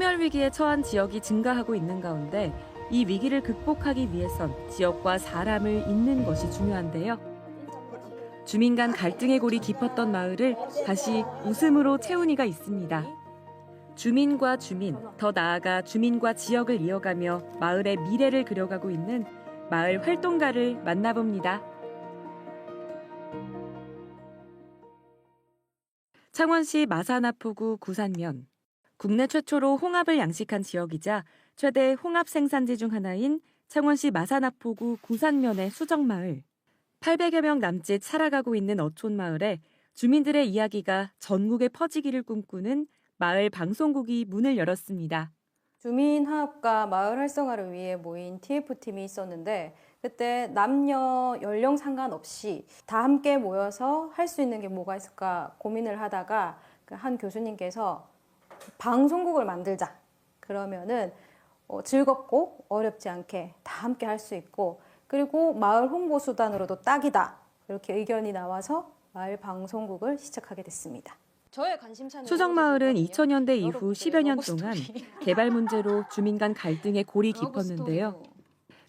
소멸 위기에 처한 지역이 증가하고 있는 가운데 이 위기를 극복하기 위해선 지역과 사람을 잇는 것이 중요한데요. 주민 간 갈등의 골이 깊었던 마을을 다시 웃음으로 채운 이가 있습니다. 주민과 주민, 더 나아가 주민과 지역을 이어가며 마을의 미래를 그려가고 있는 마을 활동가를 만나봅니다. 창원시 마산하포구 구산면. 국내 최초로 홍합을 양식한 지역이자 최대 홍합 생산지 중 하나인 창원시 마산하포구 구산면의 수정마을. 800여 명 남짓 살아가고 있는 어촌 마을에 주민들의 이야기가 전국에 퍼지기를 꿈꾸는 마을 방송국이 문을 열었습니다. 주민 화합과 마을 활성화를 위해 모인 TF팀이 있었는데 그때 남녀 연령 상관없이 다 함께 모여서 할 수 있는 게 뭐가 있을까 고민을 하다가 그한 교수님께서 방송국을 만들자 그러면은 어, 즐겁고 어렵지 않게 다 함께 할 수 있고 그리고 마을 홍보 수단으로도 딱이다 이렇게 의견이 나와서 마을 방송국을 시작하게 됐습니다. 저의 관심사는 수정마을은 이거거든요. 2000년대 이후 여러분들의 10여 년 동안. 개발 문제로 주민 간 갈등의 골이 깊었는데요.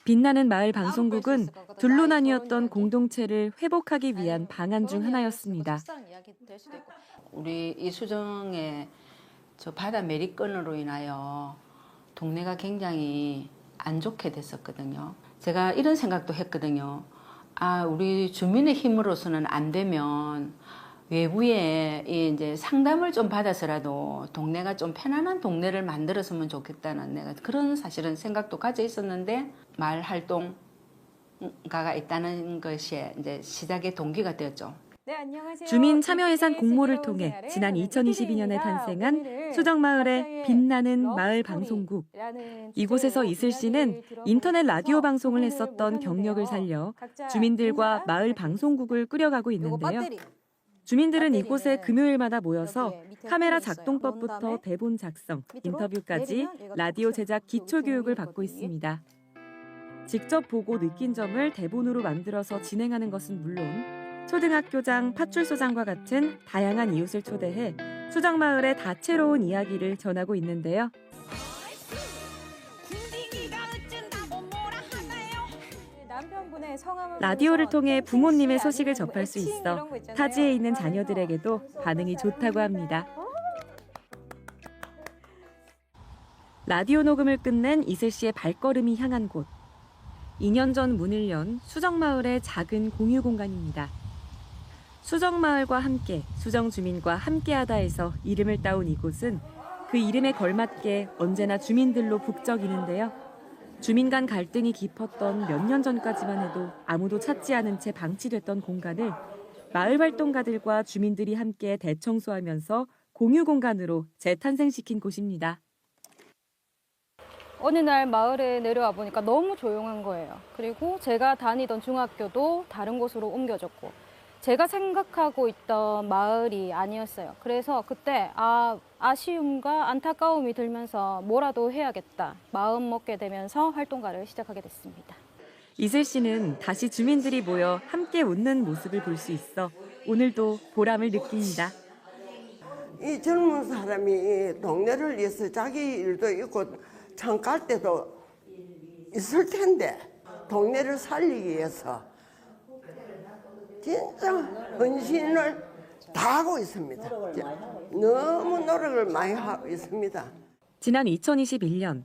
빛나는 마을 방송국은. 둘로 나뉘었던. 공동체를 회복하기 위한 방안 중 하나였습니다. 우리 이 수정의 저 바다 메리건으로 인하여 동네가 굉장히 안 좋게 됐었거든요. 제가 이런 생각도 했거든요. 아, 우리 주민의 힘으로서는 안 되면 외부에 이 이제 상담을 좀 받아서라도 동네가 좀 편안한 동네를 만들었으면 좋겠다는 내가 그런 사실은 생각도 가져 있었는데 말 활동가가 있다는 것이 이제 시작의 동기가 되었죠. 네. 주민 참여 예산 이스트의 공모를 통해 생활의 지난 오늘 2022년에 피디입니다. 탄생한 수정마을의 빛나는 마을 방송국. 이곳에서 이슬 씨는 인터넷 라디오 방송을 했었던. 경력을 살려 주민들과 마을 방송국을 꾸려가고 있는데요. 주민들은 이곳에 금요일마다 모여서 카메라. 작동법부터 대본 작성, 인터뷰까지 라디오. 제작 기초 요 교육을 받고. 있습니다. 직접 보고 느낀 점을 대본으로 만들어서 진행하는 것은 물론 초등학교장, 파출소장과 같은 다양한 이웃을 초대해 수정마을의 다채로운 이야기를 전하고 있는데요. 라디오를 통해 부모님의 씨 소식을 접할 수 있어. 타지에 있는 자녀들에게도 반응이 좋다고 합니다. 라디오 녹음을 끝낸 이슬 씨의 발걸음이 향한 곳. 2년 전 문을 연 수정마을의 작은 공유 공간입니다. 수정마을과 함께, 수정 주민과 함께하다에서 이름을 따온 이곳은 그 이름에 걸맞게 언제나 주민들로 북적이는데요. 주민 간 갈등이 깊었던 몇 년 전까지만 해도 아무도 찾지 않은 채 방치됐던 공간을 마을 활동가들과 주민들이 함께 대청소하면서 공유 공간으로 재탄생시킨 곳입니다. 어느 날 마을에 내려와 보니까 너무 조용한 거예요. 그리고 제가 다니던 중학교도 다른 곳으로 옮겨졌고, 제가 생각하고 있던 마을이 아니었어요. 그래서 그때 아, 아쉬움과 안타까움이 들면서 뭐라도 해야겠다. 마음 먹게 되면서 활동가를 시작하게 됐습니다. 이슬 씨는 다시 주민들이 모여 함께 웃는 모습을 볼 수 있어 오늘도 보람을 느낍니다. 이 젊은 사람이 동네를 위해서 자기 일도 있고 참갈 때도 있을 텐데 동네를 살리기 위해서 진짜 헌신을 다 하고 있습니다. 너무 노력을 많이 하고 있습니다. 지난 2021년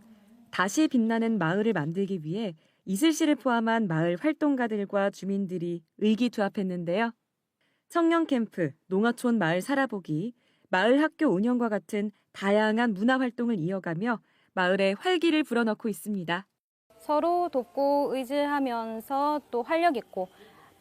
다시 빛나는 마을을 만들기 위해 이슬 씨를 포함한 마을 활동가들과 주민들이 의기투합했는데요. 청년 캠프, 농어촌 마을 살아보기, 마을 학교 운영과 같은 다양한 문화 활동을 이어가며 마을에 활기를 불어넣고 있습니다. 서로 돕고 의지하면서 또 활력 있고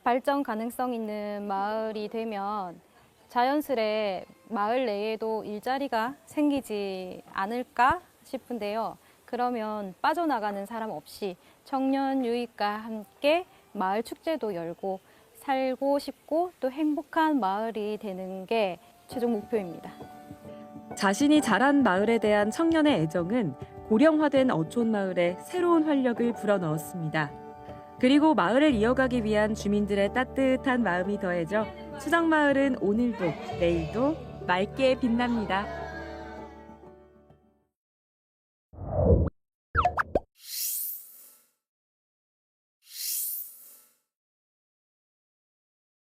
발전 가능성 있는 마을이 되면 자연스레 마을 내에도 일자리가 생기지 않을까 싶은데요. 그러면 빠져나가는 사람 없이 청년 유익과 함께 마을 축제도 열고 살고 싶고 또 행복한 마을이 되는 게 최종 목표입니다. 자신이 자란 마을에 대한 청년의 애정은 고령화된 어촌 마을에 새로운 활력을 불어넣었습니다. 그리고 마을을 이어가기 위한 주민들의 따뜻한 마음이 더해져 수정마을은 오늘도 내일도 맑게 빛납니다.